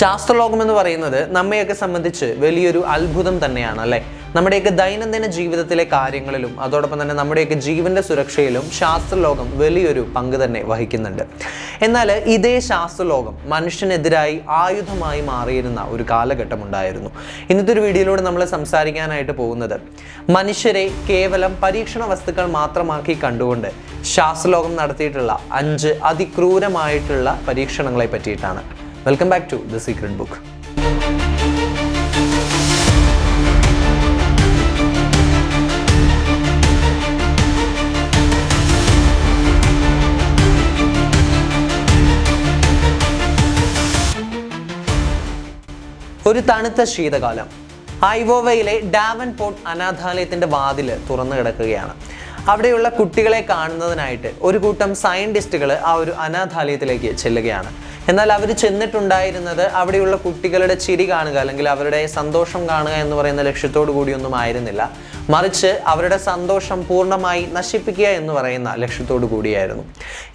ശാസ്ത്രലോകം എന്ന് പറയുന്നത് നമ്മയൊക്കെ സംബന്ധിച്ച് വലിയൊരു അത്ഭുതം തന്നെയാണ് അല്ലേ? നമ്മുടെയൊക്കെ ദൈനംദിന ജീവിതത്തിലെ കാര്യങ്ങളിലും അതോടൊപ്പം തന്നെ നമ്മുടെയൊക്കെ ജീവന്റെ സുരക്ഷയിലും ശാസ്ത്രലോകം വലിയൊരു പങ്ക് തന്നെ വഹിക്കുന്നുണ്ട്. എന്നാൽ ഇതേ ശാസ്ത്രലോകം മനുഷ്യനെതിരായി ആയുധമായി മാറിയിരുന്ന ഒരു കാലഘട്ടം ഉണ്ടായിരുന്നു ഇന്നത്തെ ഒരു വീഡിയോയിലൂടെ നമ്മൾ സംസാരിക്കാനായിട്ട് പോകുന്നത് മനുഷ്യരെ കേവലം പരീക്ഷണ വസ്തുക്കൾ മാത്രമാക്കി കണ്ടുകൊണ്ട് ശാസ്ത്രലോകം നടത്തിയിട്ടുള്ള അഞ്ച് അതിക്രൂരമായിട്ടുള്ള പരീക്ഷണങ്ങളെ പറ്റിയിട്ടാണ്. Welcome back to the secret book ഒരു തണുത്ത ശീതകാലം. ഐവോവയിലെ ഡാവൻ പോർട്ട് അനാഥാലയത്തിന്റെ വാതിൽ തുറന്നു കിടക്കുകയാണ്. അവിടെയുള്ള കുട്ടികളെ കാണുന്നതിനായിട്ട് ഒരു കൂട്ടം സയന്റിസ്റ്റുകൾ ആ ഒരു അനാഥാലയത്തിലേക്ക് ചെല്ലുകയാണ്. എന്നാൽ അവർ ചെന്നിട്ടുണ്ടായിരുന്നത് അവിടെയുള്ള കുട്ടികളുടെ ചിരി കാണുക അല്ലെങ്കിൽ അവരുടെ സന്തോഷം കാണുക എന്ന് പറയുന്ന ലക്ഷ്യത്തോടു കൂടിയൊന്നും ആയിരുന്നില്ല. മറിച്ച് അവരുടെ സന്തോഷം പൂർണമായി നശിപ്പിക്കുക എന്ന് പറയുന്ന ലക്ഷ്യത്തോടു കൂടിയായിരുന്നു.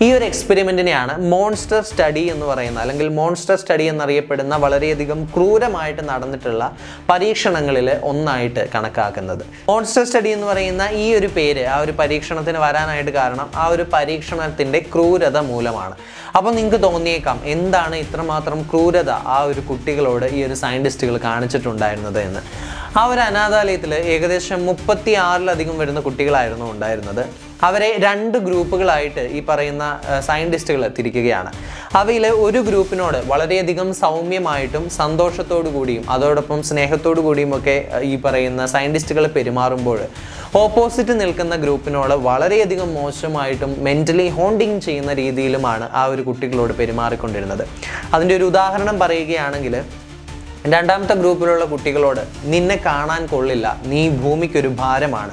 ഈ ഒരു എക്സ്പെരിമെന്റിനെയാണ് മോൺസ്റ്റർ സ്റ്റഡി എന്ന് പറയുന്ന അല്ലെങ്കിൽ മോൺസ്റ്റർ സ്റ്റഡി എന്നറിയപ്പെടുന്ന വളരെയധികം ക്രൂരമായിട്ട് നടന്നിട്ടുള്ള പരീക്ഷണങ്ങളിൽ ഒന്നായിട്ട് കണക്കാക്കുന്നത്. മോൺസ്റ്റർ സ്റ്റഡി എന്ന് പറയുന്ന ഈ ഒരു പേര് ആ ഒരു പരീക്ഷണത്തിന് വരാനായിട്ട് കാരണം ആ ഒരു പരീക്ഷണത്തിന്റെ ക്രൂരത മൂലമാണ്. അപ്പോൾ നിങ്ങൾക്ക് തോന്നിയേക്കാം എന്താണ് ഇത്രമാത്രം ക്രൂരത ആ ഒരു കുട്ടികളോട് ഈ ഒരു സയന്റിസ്റ്റുകൾ കാണിച്ചിട്ടുണ്ടായിരുന്നത് എന്ന്? ആ ഒരു അനാഥാലയത്തിൽ ഏകദേശം മുപ്പത്തി ആറിലധികം വരുന്ന കുട്ടികളായിരുന്നു ഉണ്ടായിരുന്നത്. അവരെ രണ്ട് ഗ്രൂപ്പുകളായിട്ട് ഈ പറയുന്ന സയന്റിസ്റ്റുകൾ തിരിക്കുകയാണ് അവയിൽ ഒരു ഗ്രൂപ്പിനോട് വളരെയധികം സൗമ്യമായിട്ടും സന്തോഷത്തോടു കൂടിയും അതോടൊപ്പം സ്നേഹത്തോടു കൂടിയും ഒക്കെ ഈ പറയുന്ന സയന്റിസ്റ്റുകൾ പെരുമാറുമ്പോൾ ഓപ്പോസിറ്റ് നിൽക്കുന്ന ഗ്രൂപ്പിനോട് വളരെയധികം മോശമായിട്ടും മെന്റലി ഹോണ്ടിങ് ചെയ്യുന്ന രീതിയിലുമാണ് ആ ഒരു കുട്ടികളോട് പെരുമാറിക്കൊണ്ടിരുന്നത്. അതിന്റെ ഒരു ഉദാഹരണം പറയുകയാണെങ്കിൽ രണ്ടാമത്തെ ഗ്രൂപ്പിലുള്ള കുട്ടികളോട് നിന്നെ കാണാൻ കൊള്ളില്ല. നീ ഭൂമിക്കൊരു ഭാരമാണ്.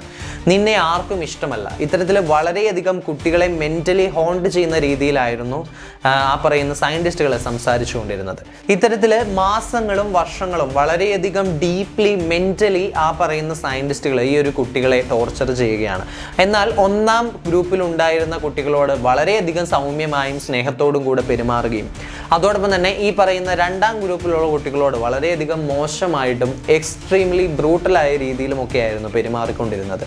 നിന്നെ ആർക്കും ഇഷ്ടമല്ല. ഇത്തരത്തിൽ വളരെയധികം കുട്ടികളെ മെന്റലി ഹോണ്ട് ചെയ്യുന്ന രീതിയിലായിരുന്നു ആ, പറയുന്ന സയന്റിസ്റ്റുകളെ സംസാരിച്ചുകൊണ്ടിരുന്നത്. ഇത്തരത്തിൽ മാസങ്ങളും വർഷങ്ങളും വളരെയധികം ഡീപ്ലി മെന്റലി ആ പറയുന്ന സയന്റിസ്റ്റുകൾ ഈ ഒരു കുട്ടികളെ ടോർച്ചർ ചെയ്യുകയാണ്. എന്നാൽ ഒന്നാം ഗ്രൂപ്പിൽ ഉണ്ടായിരുന്ന കുട്ടികളോട് വളരെയധികം സൗമ്യമായും സ്നേഹത്തോടും കൂടെ പെരുമാറുകയും അതോടൊപ്പം തന്നെ ഈ പറയുന്ന രണ്ടാം ഗ്രൂപ്പിലുള്ള കുട്ടികളോട് വളരെയധികം മോശമായിട്ടും എക്സ്ട്രീംലി ബ്രൂട്ടലായ രീതിയിലുമൊക്കെ ആയിരുന്നു പെരുമാറിക്കൊണ്ടിരുന്നത്.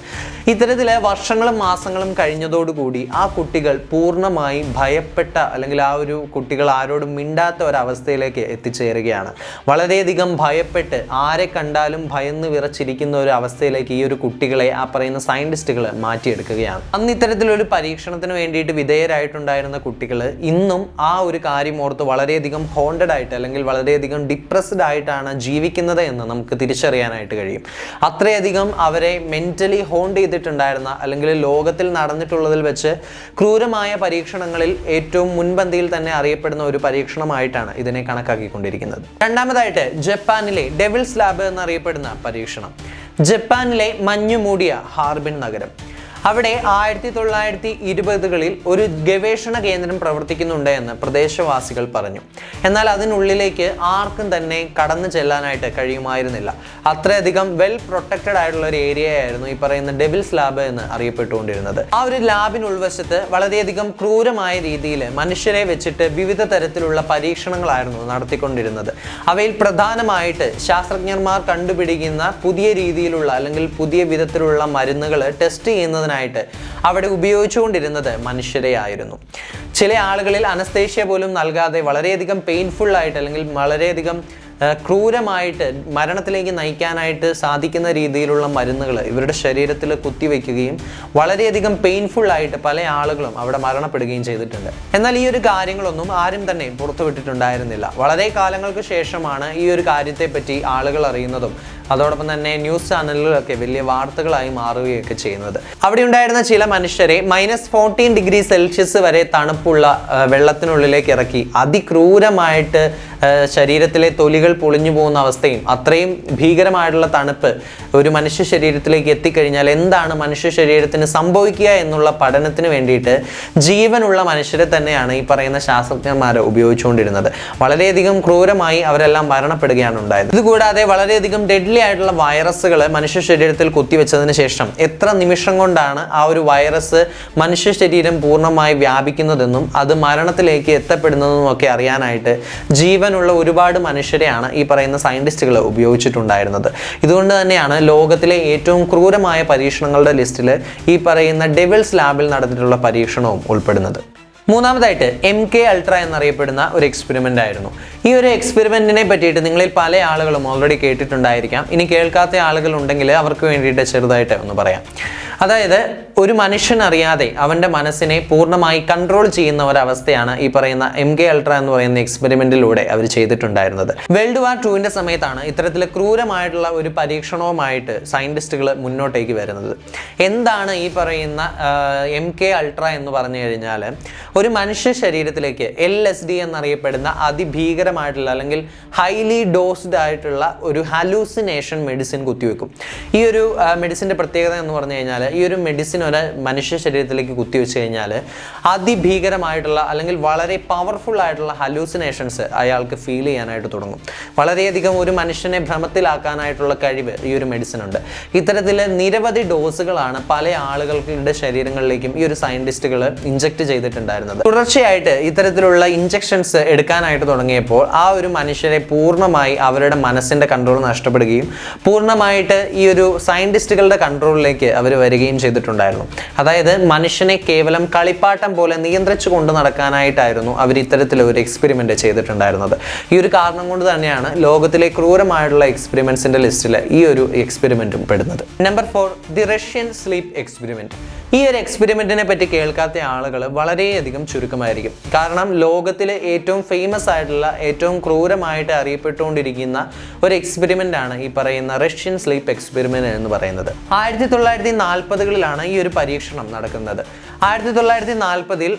ഇത്തരത്തിൽ വർഷങ്ങളും മാസങ്ങളും കഴിഞ്ഞതോടുകൂടി ആ കുട്ടികൾ പൂർണമായി ഭയപ്പെട്ട അല്ലെങ്കിൽ ആ ഒരു കുട്ടികൾ ആരോടും മിണ്ടാത്ത ഒരവസ്ഥയിലേക്ക് എത്തിച്ചേരുകയാണ്. വളരെയധികം ഭയപ്പെട്ട് ആരെ കണ്ടാലും ഭയന്ന് വിറച്ചിരിക്കുന്ന ഒരു അവസ്ഥയിലേക്ക് ഈ ഒരു കുട്ടികളെ ആ പറയുന്ന സയന്റിസ്റ്റുകൾ മാറ്റിയെടുക്കുകയാണ്. അന്ന് ഇത്തരത്തിലൊരു പരീക്ഷണത്തിന് വേണ്ടിയിട്ട് വിധേയരായിട്ടുണ്ടായിരുന്ന കുട്ടികൾ ഇന്നും ആ ഒരു കാര്യം ഓർത്ത് വളരെയധികം ഹോണ്ടഡ് ആയിട്ട് അല്ലെങ്കിൽ വളരെയധികം ഡിപ്രസ്ഡ് ആയിട്ടാണ് ജീവിക്കുന്നത് എന്ന് നമുക്ക് തിരിച്ചറിയാനായിട്ട് കഴിയും. അത്രയധികം അവരെ മെന്റലി ഹോണ്ട് ചെയ്തിട്ടുണ്ടായിരുന്ന അല്ലെങ്കിൽ ലോകത്തിൽ നടന്നിട്ടുള്ളതിൽ വെച്ച് ക്രൂരമായ പരീക്ഷണങ്ങളിൽ ഏറ്റവും മുൻപന്തിയിൽ തന്നെ അറിയപ്പെടുന്ന ഒരു പരീക്ഷണമായിട്ടാണ് ഇതിനെ കണക്കാക്കിക്കൊണ്ടിരിക്കുന്നത്. രണ്ടാമതായിട്ട് ജപ്പാനിലെ ഡെവിൾസ് ലാബ് എന്നറിയപ്പെടുന്ന പരീക്ഷണം. ജപ്പാനിലെ മഞ്ഞുമൂടിയ ഹാർബിൻ നഗരം. അവിടെ ആയിരത്തി തൊള്ളായിരത്തി ഇരുപതുകളിൽ ഒരു ഗവേഷണ കേന്ദ്രം പ്രവർത്തിക്കുന്നുണ്ട് എന്ന് പ്രദേശവാസികൾ പറഞ്ഞു. എന്നാൽ അതിനുള്ളിലേക്ക് ആർക്കും തന്നെ കടന്നു ചെല്ലാനായിട്ട് കഴിയുമായിരുന്നില്ല. അത്രയധികം വെൽ പ്രൊട്ടക്റ്റഡ് ആയിട്ടുള്ള ഒരു ഏരിയ ആയിരുന്നു ഈ പറയുന്ന ഡെവിൽസ് ലാബ് എന്ന് അറിയപ്പെട്ടുകൊണ്ടിരുന്നത്. ആ ഒരു ലാബിന് ഉൾവശത്ത് വളരെയധികം ക്രൂരമായ രീതിയിൽ മനുഷ്യരെ വെച്ചിട്ട് വിവിധ തരത്തിലുള്ള പരീക്ഷണങ്ങളായിരുന്നു നടത്തിക്കൊണ്ടിരുന്നത്. അവയിൽ പ്രധാനമായിട്ട് ശാസ്ത്രജ്ഞന്മാർ കണ്ടുപിടിക്കുന്ന പുതിയ രീതിയിലുള്ള അല്ലെങ്കിൽ പുതിയ വിധത്തിലുള്ള മരുന്നുകൾ ടെസ്റ്റ് ചെയ്യുന്നതിനായിട്ട് അവിടെ ഉപയോഗിച്ചുകൊണ്ടിരുന്നത് മനുഷ്യരെ ആയിരുന്നു ചില ആളുകളിൽ അനസ്തേഷ്യ പോലും നൽകാതെ വളരെയധികം പെയിൻഫുൾ ആയിട്ട് അല്ലെങ്കിൽ വളരെയധികം ക്രൂരമായിട്ട് മരണത്തിലേക്ക് നയിക്കാനായിട്ട് സാധിക്കുന്ന രീതിയിലുള്ള മരുന്നുകൾ ഇവരുടെ ശരീരത്തിൽ കുത്തിവെക്കുകയും വളരെയധികം പെയിൻഫുൾ ആയിട്ട് പല ആളുകളും അവിടെ മരണപ്പെടുകയും ചെയ്തിട്ടുണ്ട്. എന്നാൽ ഈ ഒരു കാര്യങ്ങളൊന്നും ആരും തന്നെ പുറത്തുവിട്ടിട്ടുണ്ടായിരുന്നില്ല. വളരെ കാലങ്ങൾക്ക് ശേഷമാണ് ഈ ഒരു കാര്യത്തെപ്പറ്റി ആളുകൾ അറിയുന്നതും അതോടൊപ്പം തന്നെ ന്യൂസ് ചാനലുകളൊക്കെ വലിയ വാർത്തകളായി മാറുകയൊക്കെ ചെയ്യുന്നത്. അവിടെ ഉണ്ടായിരുന്ന ചില മനുഷ്യരെ മൈനസ് ഫോർട്ടീൻ ഡിഗ്രി സെൽഷ്യസ് വരെ തണുപ്പുള്ള വെള്ളത്തിനുള്ളിലേക്ക് ഇറക്കി അതിക്രൂരമായിട്ട് ശരീരത്തിലെ തൊലികൾ പൊളിഞ്ഞു പോകുന്ന അവസ്ഥയും അത്രയും ഭീകരമായിട്ടുള്ള തണുപ്പ് ഒരു മനുഷ്യ ശരീരത്തിലേക്ക് എത്തിക്കഴിഞ്ഞാൽ എന്താണ് മനുഷ്യ ശരീരത്തിന് സംഭവിക്കുക എന്നുള്ള പഠനത്തിന് വേണ്ടിയിട്ട് ജീവനുള്ള മനുഷ്യരെ തന്നെയാണ് ഈ പറയുന്ന ശാസ്ത്രജ്ഞന്മാർ ഉപയോഗിച്ചുകൊണ്ടിരുന്നത്. വളരെയധികം ക്രൂരമായി അവരെല്ലാം മരണപ്പെടുകയാണ് ഉണ്ടായത്. ഇതുകൂടാതെ വളരെയധികം ഡെഡ്ലി ആയിട്ടുള്ള വൈറസുകൾ മനുഷ്യ ശരീരത്തിൽ കുത്തിവെച്ചതിന് ശേഷം എത്ര നിമിഷം കൊണ്ടാണ് ആ ഒരു വൈറസ് മനുഷ്യ ശരീരം പൂർണമായി വ്യാപിക്കുന്നതെന്നും അത് മരണത്തിലേക്ക് എത്തപ്പെടുന്നതെന്നും ഒക്കെ അറിയാനായിട്ട് ജീവൻ ജീവനുള്ള ഒരുപാട് മനുഷ്യരെയാണ് ഈ പറയുന്ന സയന്റിസ്റ്റുകൾ ഉപയോഗിച്ചിട്ടുണ്ടായിരുന്നത്. ഇതുകൊണ്ട് തന്നെയാണ് ലോകത്തിലെ ഏറ്റവും ക്രൂരമായ പരീക്ഷണങ്ങളുടെ ലിസ്റ്റിൽ ഈ പറയുന്ന ഡെവിൾസ് ലാബിൽ നടന്നിട്ടുള്ള പരീക്ഷണവും ഉൾപ്പെടുന്നത്. മൂന്നാമതായിട്ട് എം കെ അൾട്ര എന്നറിയപ്പെടുന്ന ഒരു എക്സ്പെരിമെന്റ് ആയിരുന്നു. ഈ ഒരു എക്സ്പെരിമെന്റിനെ പറ്റിയിട്ട് നിങ്ങളിൽ പല ആളുകളും ഓൾറെഡി കേട്ടിട്ടുണ്ടായിരിക്കാം. ഇനി കേൾക്കാത്ത ആളുകൾ ഉണ്ടെങ്കിൽ അവർക്ക് വേണ്ടിയിട്ട് ചെറുതായിട്ട് ഒന്ന് പറയാം. അതായത് ഒരു മനുഷ്യൻ അറിയാതെ അവന്റെ മനസ്സിനെ പൂർണമായി കൺട്രോൾ ചെയ്യുന്ന ഒരവസ്ഥയാണ് ഈ പറയുന്ന എം കെ അൾട്ര എന്ന് പറയുന്ന എക്സ്പെരിമെന്റിലൂടെ അവർ ചെയ്തിട്ടുണ്ടായിരുന്നത്. വേൾഡ് വാർ ടുവിന്റെ സമയത്താണ് ഇത്തരത്തിൽ ക്രൂരമായിട്ടുള്ള ഒരു പരീക്ഷണവുമായിട്ട് സയന്റിസ്റ്റുകൾ മുന്നോട്ടേക്ക് വരുന്നത്. എന്താണ് ഈ പറയുന്ന എം കെ അൾട്ര എന്ന് പറഞ്ഞു കഴിഞ്ഞാൽ ഒരു മനുഷ്യ ശരീരത്തിലേക്ക് എൽ എസ് ഡി എന്നറിയപ്പെടുന്ന അതിഭീകരമായിട്ടുള്ള അല്ലെങ്കിൽ ഹൈലി ഡോസ്ഡ് ആയിട്ടുള്ള ഒരു ഹലൂസിനേഷൻ മെഡിസിൻ കുത്തിവെക്കും. ഈ ഒരു മെഡിസിന്റെ പ്രത്യേകത എന്ന് പറഞ്ഞു കഴിഞ്ഞാൽ ഈ ഒരു മെഡിസിൻ ഒരു മനുഷ്യ ശരീരത്തിലേക്ക് കുത്തിവെച്ച് കഴിഞ്ഞാൽ അതിഭീകരമായിട്ടുള്ള അല്ലെങ്കിൽ വളരെ പവർഫുൾ ആയിട്ടുള്ള ഹലൂസിനേഷൻസ് അയാൾക്ക് ഫീൽ ചെയ്യാനായിട്ട് തുടങ്ങും. വളരെയധികം ഒരു മനുഷ്യനെ ഭ്രമത്തിലാക്കാനായിട്ടുള്ള കഴിവ് ഈ ഒരു മെഡിസിൻ ഉണ്ട്. ഇത്തരത്തിൽ നിരവധി ഡോസുകളാണ് പല ആളുകളുടെ ശരീരങ്ങളിലേക്കും ഈ ഒരു സയന്റിസ്റ്റുകൾ ഇഞ്ചക്ട് ചെയ്തിട്ടുണ്ടായിരുന്നത്. തുടർച്ചയായിട്ട് ഇത്തരത്തിലുള്ള ഇഞ്ചക്ഷൻസ് എടുക്കാനായിട്ട് തുടങ്ങിയപ്പോൾ ആ ഒരു മനുഷ്യരെ പൂർണമായി അവരുടെ മനസ്സിന്റെ കൺട്രോൾ നഷ്ടപ്പെടുകയും പൂർണമായിട്ട് ഈ ഒരു സയന്റിസ്റ്റുകളുടെ കൺട്രോളിലേക്ക് അവർ വരികയും ചെയ്തിട്ടുണ്ടായിരുന്നു. അതായത് മനുഷ്യനെ കേവലം കളിപ്പാട്ടം പോലെ നിയന്ത്രിച്ചു കൊണ്ട് നടക്കാനായിട്ടായിരുന്നു അവർ ഇത്തരത്തിൽ ഒരു എക്സ്പെരിമെന്റ് ചെയ്തിട്ടുണ്ടായിരുന്നത്. ഈ ഒരു കാരണം കൊണ്ട് തന്നെയാണ് ലോകത്തിലെ ക്രൂരമായിട്ടുള്ള എക്സ്പെരിമെൻസിന്റെ ലിസ്റ്റിൽ ഈ ഒരു എക്സ്പെരിമെന്റും പെടുന്നത്. Number four the Russian sleep experiment ഈ ഒരു എക്സ്പെരിമെന്റിനെ പറ്റി കേൾക്കാത്ത ആളുകൾ വളരെയധികം ചുരുക്കമായിരിക്കും. കാരണം ലോകത്തിലെ ഏറ്റവും ഫേമസ് ആയിട്ടുള്ള ഏറ്റവും ക്രൂരമായിട്ട് അറിയപ്പെട്ടുകൊണ്ടിരിക്കുന്ന ഒരു എക്സ്പെരിമെന്റ് ആണ് ഈ പറയുന്ന റഷ്യൻ സ്ലീപ്പ് എക്സ്പെരിമെന്റ് എന്ന് പറയുന്നത്. ആയിരത്തി തൊള്ളായിരത്തി നാൽപ്പതുകളിലാണ് ഈ ഒരു പരീക്ഷണം നടക്കുന്നത്. ആയിരത്തി തൊള്ളായിരത്തി നാൽപ്പതിൽ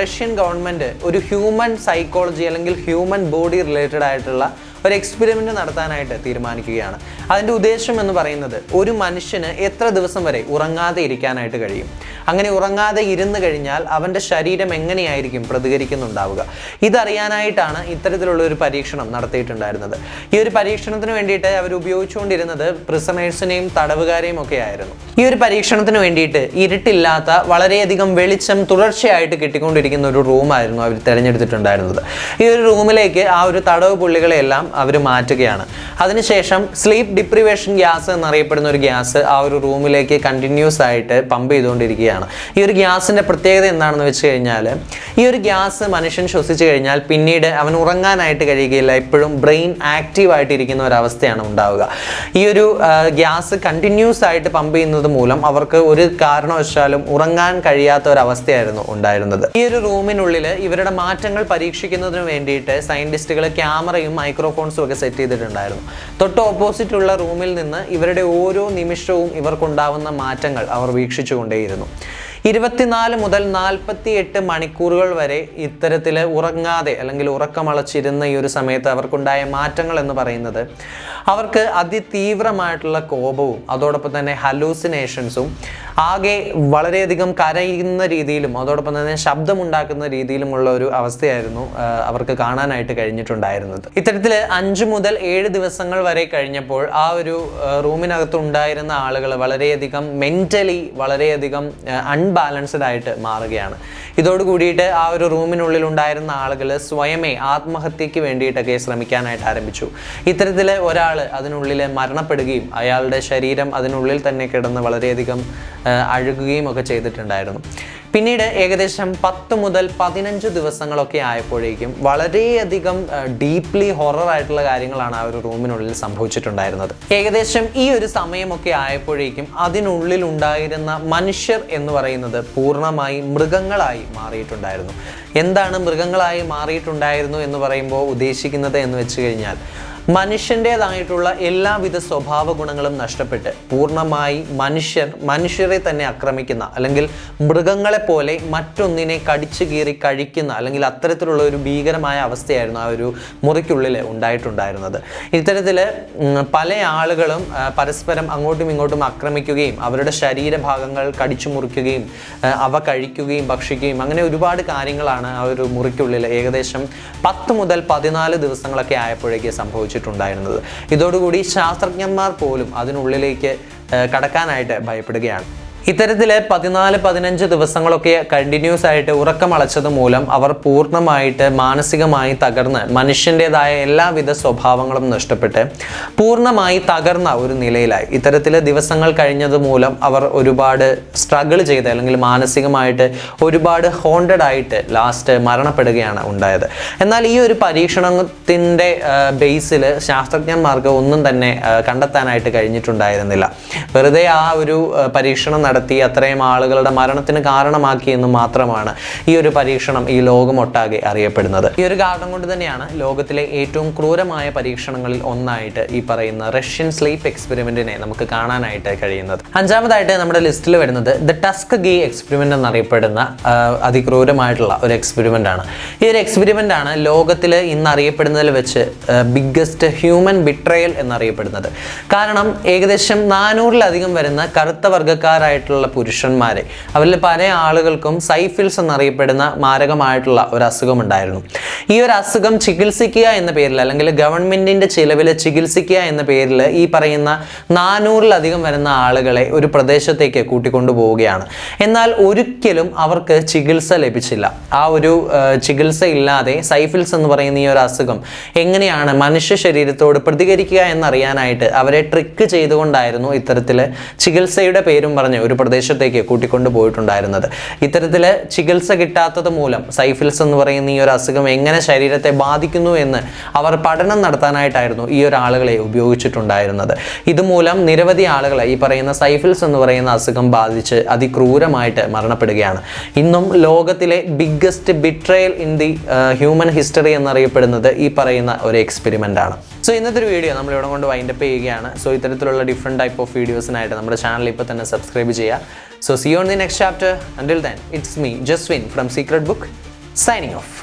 റഷ്യൻ ഗവൺമെന്റ് ഒരു ഹ്യൂമൻ സൈക്കോളജി അല്ലെങ്കിൽ ഹ്യൂമൻ ബോഡി റിലേറ്റഡ് ആയിട്ടുള്ള ഒരു എക്സ്പെരിമെന്റ് നടത്താനായിട്ട് തീരുമാനിക്കുകയാണ്. അതിന്റെ ഉദ്ദേശം എന്ന് പറയുന്നത് ഒരു മനുഷ്യന് എത്ര ദിവസം വരെ ഉറങ്ങാതെ ഇരിക്കാനായിട്ട് കഴിയും? അങ്ങനെ ഉറങ്ങാതെ ഇരുന്ന് കഴിഞ്ഞാൽ അവന്റെ ശരീരം എങ്ങനെയായിരിക്കും പ്രതികരിക്കുന്നുണ്ടാവുക. ഇതറിയാനായിട്ടാണ് ഇത്തരത്തിലുള്ള ഒരു പരീക്ഷണം നടത്തിയിട്ടുണ്ടായിരുന്നത്. ഈ ഒരു പരീക്ഷണത്തിന് വേണ്ടിയിട്ട് അവർ ഉപയോഗിച്ചുകൊണ്ടിരുന്നത് പ്രിസണേഴ്സിനെയും തടവുകാരെയും ഒക്കെ ആയിരുന്നു. ഈ ഒരു പരീക്ഷണത്തിന് വേണ്ടിയിട്ട് ഇരുട്ടില്ലാത്ത വളരെയധികം വെളിച്ചം തുടർച്ചയായിട്ട് കിട്ടിക്കൊണ്ടിരിക്കുന്ന ഒരു റൂമായിരുന്നു അവർ തിരഞ്ഞെടുത്തിട്ടുണ്ടായിരുന്നത്. ഈ ഒരു റൂമിലേക്ക് ആ ഒരു തടവ് പുള്ളികളെല്ലാം അവർ മാറ്റുകയാണ്. അതിനുശേഷം സ്ലീപ്പ് ഡിപ്രിവേഷൻ ഗ്യാസ് എന്നറിയപ്പെടുന്ന ഒരു ഗ്യാസ് ആ ഒരു റൂമിലേക്ക് കണ്ടിന്യൂസ് ആയിട്ട് പമ്പ് ചെയ്തുകൊണ്ടിരിക്കുകയാണ്. ഈ ഒരു ഗ്യാസിന്റെ പ്രത്യേകത എന്താണെന്ന് വെച്ച് കഴിഞ്ഞാൽ ഈ ഒരു ഗ്യാസ് മനുഷ്യൻ ശ്വസിച്ച് കഴിഞ്ഞാൽ പിന്നീട് അവൻ ഉറങ്ങാനായിട്ട് കഴിയുകയില്ല. എപ്പോഴും ബ്രെയിൻ ആക്റ്റീവ് ആയിട്ടിരിക്കുന്ന ഒരവസ്ഥയാണ് ഉണ്ടാവുക. ഈ ഒരു ഗ്യാസ് കണ്ടിന്യൂസ് ആയിട്ട് പമ്പ് ചെയ്യുന്നത് മൂലം അവർക്ക് ഒരു കാരണവശാലും ഉറങ്ങാൻ കഴിയാത്ത ഒരവസ്ഥയായിരുന്നു ഉണ്ടായിരുന്നത്. ഈ ഒരു റൂമിനുള്ളിൽ ഇവരുടെ മാറ്റങ്ങൾ പരീക്ഷിക്കുന്നതിന് വേണ്ടിയിട്ട് സയന്റിസ്റ്റുകൾ ക്യാമറയും മൈക്രോഫോൺസും ഒക്കെ സെറ്റ് ചെയ്തിട്ടുണ്ടായിരുന്നു. തൊട്ട് ഓപ്പോസിറ്റുള്ള റൂമിൽ നിന്ന് ഇവരുടെ ഓരോ നിമിഷവും ഇവർക്കുണ്ടാവുന്ന മാറ്റങ്ങൾ അവർ വീക്ഷിച്ചുകൊണ്ടേയിരുന്നു. ഇരുപത്തിനാല് മുതൽ നാൽപ്പത്തി എട്ട് മണിക്കൂറുകൾ വരെ ഇത്തരത്തിൽ ഉറങ്ങാതെ അല്ലെങ്കിൽ ഉറക്കമളച്ചിരുന്ന ഈ ഒരു സമയത്ത് അവർക്കുണ്ടായ മാറ്റങ്ങൾ എന്ന് പറയുന്നത് അവർക്ക് അതിതീവ്രമായിട്ടുള്ള കോപവും അതോടൊപ്പം തന്നെ ഹലൂസിനേഷൻസും ആകെ വളരെയധികം കരയുന്ന രീതിയിലും അതോടൊപ്പം തന്നെ ശബ്ദമുണ്ടാക്കുന്ന രീതിയിലുമുള്ള ഒരു അവസ്ഥയായിരുന്നു അവർക്ക് കാണാനായിട്ട് കഴിഞ്ഞിട്ടുണ്ടായിരുന്നത്. ഇത്തരത്തിൽ അഞ്ച് മുതൽ ഏഴ് ദിവസങ്ങൾ വരെ കഴിഞ്ഞപ്പോൾ ആ ഒരു റൂമിനകത്ത് ഉണ്ടായിരുന്ന ആളുകൾ വളരെയധികം മെന്റലി വളരെയധികം അൺബാലൻസ്ഡ് ആയിട്ട് മാറുകയാണ്. ഇതോട് കൂടിയിട്ട് ആ ഒരു റൂമിനുള്ളിൽ ഉണ്ടായിരുന്ന ആളുകൾ സ്വയമേ ആത്മഹത്യക്ക് വേണ്ടിയിട്ടൊക്കെ ശ്രമിക്കാനായിട്ട് ആരംഭിച്ചു. ഇത്തരത്തിൽ ഒരാൾ അതിനുള്ളിൽ മരണപ്പെടുകയും അയാളുടെ ശരീരം അതിനുള്ളിൽ തന്നെ കിടന്ന് വളരെയധികം അഴുകുകയും ഒക്കെ ചെയ്തിട്ടുണ്ടായിരുന്നു. പിന്നീട് ഏകദേശം പത്ത് മുതൽ പതിനഞ്ച് ദിവസങ്ങളൊക്കെ ആയപ്പോഴേക്കും വളരെയധികം ഡീപ്ലി ഹൊറർ ആയിട്ടുള്ള കാര്യങ്ങളാണ് ആ ഒരു റൂമിനുള്ളിൽ സംഭവിച്ചിട്ടുണ്ടായിരുന്നത്. ഏകദേശം ഈ ഒരു സമയമൊക്കെ ആയപ്പോഴേക്കും അതിനുള്ളിൽ ഉണ്ടായിരുന്ന മനുഷ്യർ എന്ന് പറയുന്നത് പൂർണമായി മൃഗങ്ങളായി മാറിയിട്ടുണ്ടായിരുന്നു. എന്താണ് മൃഗങ്ങളായി മാറിയിട്ടുണ്ടായിരുന്നു എന്ന് പറയുമ്പോൾ ഉദ്ദേശിക്കുന്നത് എന്ന് വെച്ച് കഴിഞ്ഞാൽ മനുഷ്യന്റെതായിട്ടുള്ള എല്ലാവിധ സ്വഭാവ ഗുണങ്ങളും നഷ്ടപ്പെട്ട് പൂർണമായി മനുഷ്യർ മനുഷ്യരെ തന്നെ ആക്രമിക്കുന്ന അല്ലെങ്കിൽ മൃഗങ്ങളെ പോലെ മറ്റൊന്നിനെ കടിച്ചു കീറി കഴിക്കുന്ന അല്ലെങ്കിൽ അത്തരത്തിലുള്ള ഒരു ഭീകരമായ അവസ്ഥയായിരുന്നു ആ ഒരു മുറിക്കുള്ളിൽ ഉണ്ടായിട്ടുണ്ടായിരുന്നത്. ഇത്തരത്തിൽ പല ആളുകളും പരസ്പരം അങ്ങോട്ടും ഇങ്ങോട്ടും ആക്രമിക്കുകയും അവരുടെ ശരീരഭാഗങ്ങൾ കടിച്ചു മുറിക്കുകയും അവ കഴിക്കുകയും ഭക്ഷിക്കുകയും അങ്ങനെ ഒരുപാട് കാര്യങ്ങളാണ് ആ ഒരു മുറിക്കുള്ളിൽ ഏകദേശം പത്ത് മുതൽ പതിനാല് ദിവസങ്ങളൊക്കെ ആയപ്പോഴേക്ക് സംഭവിച്ചിട്ടുണ്ടായിരുന്നത്. ഇതോടുകൂടി ശാസ്ത്രജ്ഞന്മാർ പോലും അതിനുള്ളിലേക്ക് കടക്കാനായിട്ട് ഭയപ്പെടുകയാണ്. ഇത്തരത്തിൽ പതിനാല് പതിനഞ്ച് ദിവസങ്ങളൊക്കെ കണ്ടിന്യൂസ് ആയിട്ട് ഉറക്കമളച്ചത് മൂലം അവർ പൂർണമായിട്ട് മാനസികമായി തകർന്ന് മനുഷ്യന്റെതായ എല്ലാവിധ സ്വഭാവങ്ങളും നഷ്ടപ്പെട്ട് പൂർണമായി തകർന്ന ഒരു നിലയിലായി. ഇത്തരത്തിലെ ദിവസങ്ങൾ കഴിഞ്ഞത് മൂലം അവർ ഒരുപാട് സ്ട്രഗിൾ ചെയ്ത് അല്ലെങ്കിൽ മാനസികമായിട്ട് ഒരുപാട് ഹോണ്ടഡ് ആയിട്ട് ലാസ്റ്റ് മരണപ്പെടുകയാണ് ഉണ്ടായത്. എന്നാൽ ഈ ഒരു പരീക്ഷണത്തിന്റെ ബേസിൽ ശാസ്ത്രജ്ഞന്മാർക്ക് ഒന്നും തന്നെ കണ്ടെത്താനായിട്ട് കഴിഞ്ഞിട്ടുണ്ടായിരുന്നില്ല. വെറുതെ ആ ഒരു പരീക്ഷണം നടത്തി അത്രയും ആളുകളുടെ മരണത്തിന് കാരണമാക്കി എന്ന് മാത്രമാണ് ഈ ഒരു പരീക്ഷണം ഈ ലോകമൊട്ടാകെ അറിയപ്പെടുന്നത്. ഈ ഒരു കാരണം കൊണ്ട് തന്നെയാണ് ലോകത്തിലെ ഏറ്റവും ക്രൂരമായ പരീക്ഷണങ്ങളിൽ ഒന്നായിട്ട് ഈ പറയുന്ന റഷ്യൻ സ്ലീപ്പ് എക്സ്പെരിമെന്റിനെ നമുക്ക് കാണാനായിട്ട് കഴിയുന്നത്. അഞ്ചാമതായിട്ട് നമ്മുടെ ലിസ്റ്റിൽ വരുന്നത് ദ ടസ്ക് ഗീ എക്സ്പെരിമെന്റ് എന്നറിയപ്പെടുന്ന അതിക്രൂരമായിട്ടുള്ള ഒരു എക്സ്പെരിമെന്റ് ആണ് ഈ ഒരു എക്സ്പെരിമെന്റ് ആണ് ലോകത്തിൽ ഇന്ന് അറിയപ്പെടുന്നതിൽ വെച്ച് ബിഗ്ഗസ്റ്റ് ഹ്യൂമൻ ബിട്രയൽ എന്നറിയപ്പെടുന്നത്. കാരണം ഏകദേശം നാനൂറിലധികം വരുന്ന കറുത്ത വർഗക്കാരായിട്ടുള്ള പുരുഷന്മാരെ. അവരിൽ പല ആളുകൾക്കും സൈഫിൽസ് എന്നറിയപ്പെടുന്ന മാരകമായിട്ടുള്ള ഒരു അസുഖം ഉണ്ടായിരുന്നു. ഈ ഒരു അസുഖം ചികിത്സിക്കുക എന്ന പേരിൽ അല്ലെങ്കിൽ ഗവൺമെന്റിന്റെ ചിലവിൽ ചികിത്സിക്കുക എന്ന പേരിൽ ഈ പറയുന്ന നാനൂറിലധികം വരുന്ന ആളുകളെ ഒരു പ്രദേശത്തേക്ക് കൂട്ടിക്കൊണ്ടു പോവുകയാണ്. എന്നാൽ ഒരിക്കലും അവർക്ക് ചികിത്സ ലഭിച്ചില്ല. ആ ഒരു ചികിത്സ ഇല്ലാതെ സൈഫിൽസ് എന്ന് പറയുന്ന ഈ ഒരു അസുഖം എങ്ങനെയാണ് മനുഷ്യ ശരീരത്തോട് പ്രതികരിക്കുക എന്നറിയാനായിട്ട് അവരെ ട്രിക്ക് ചെയ്തുകൊണ്ടായിരുന്നു ഇത്തരത്തിൽ ചികിത്സയുടെ പേരും പറഞ്ഞ് പ്രദേശത്തേക്ക് കൂട്ടിക്കൊണ്ടു പോയിട്ടുണ്ടായിരുന്നത്. ഇത്തരത്തിൽ ചികിത്സ കിട്ടാത്തത് മൂലം സൈഫിൽസ് എന്ന് പറയുന്ന ഈ ഒരു അസുഖം എങ്ങനെ ശരീരത്തെ ബാധിക്കുന്നു എന്ന് അവർ പഠനം നടത്താനായിട്ടായിരുന്നു ഈ ഒരു ആളുകളെ ഉപയോഗിച്ചിട്ടുണ്ടായിരുന്നത്. ഇതുമൂലം നിരവധി ആളുകളെ ഈ പറയുന്ന സൈഫിൽസ് എന്ന് പറയുന്ന അസുഖം ബാധിച്ച് അതിക്രൂരമായിട്ട് മരണപ്പെടുകയാണ്. ഇന്നും ലോകത്തിലെ biggest betrayal in the human history എന്നറിയപ്പെടുന്നത് ഈ പറയുന്ന ഒരു എക്സ്പെരിമെന്റ് ആണ്. സോ ഇന്നത്തെ ഒരു വീഡിയോ നമ്മൾ ഇവിടെ കൊണ്ട് വൈൻഡപ്പ് ചെയ്യുകയാണ്. സോ ഇത്തരത്തിലുള്ള ഡിഫറെന്റ് ടൈപ്പ് ഓഫ് വീഡിയോസിനായിട്ട് നമ്മുടെ ചാനൽ ഇപ്പോൾ തന്നെ സബ്സ്ക്രൈബ് ചെയ്യുക so see on the next chapter until then it's me Jeswin from secret book signing off